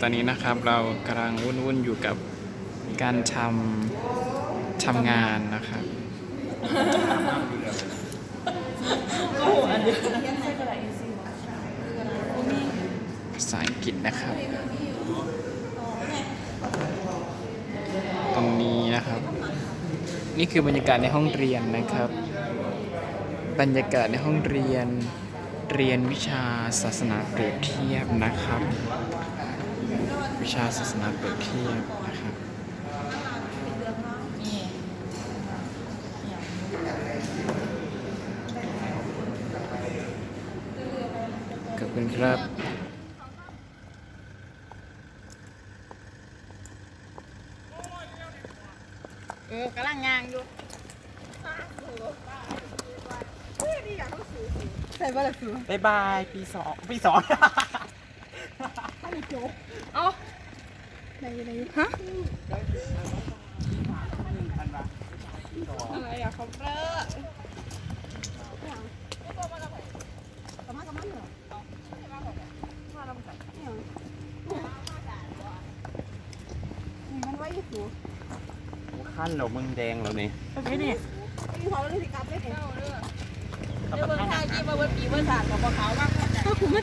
ตอนนี้นะครับเรากำลังวุ่นๆอยู่กับการทำทำงานนะครับภาษาอังกฤษนะครับ ตรงนี้นะครับ นี่คือบรรยากาศในห้องเรียนนะครับ บรรยากาศในห้องเรียนเรียนวิชาศาสนาเปรียบเทียบนะครับ วิชาศาสนาเปรียบเทียบนะครับขอบคุณครับเออกำลังงางอยู่ใส่บ้าละสูบายบายปีสองปีสอง เอาไหนไหนฮะอะไรอะคอมเพลอร์มันไว้อยู่สูขั้นเรามึงแดงแล้วนี่โอเคนี่มีเขาเลยสิกลับเลยเดี๋ยวเบิ่งทางที่มาเบิ่งปีเบิ่งศาสตร์กับเขามากกว่า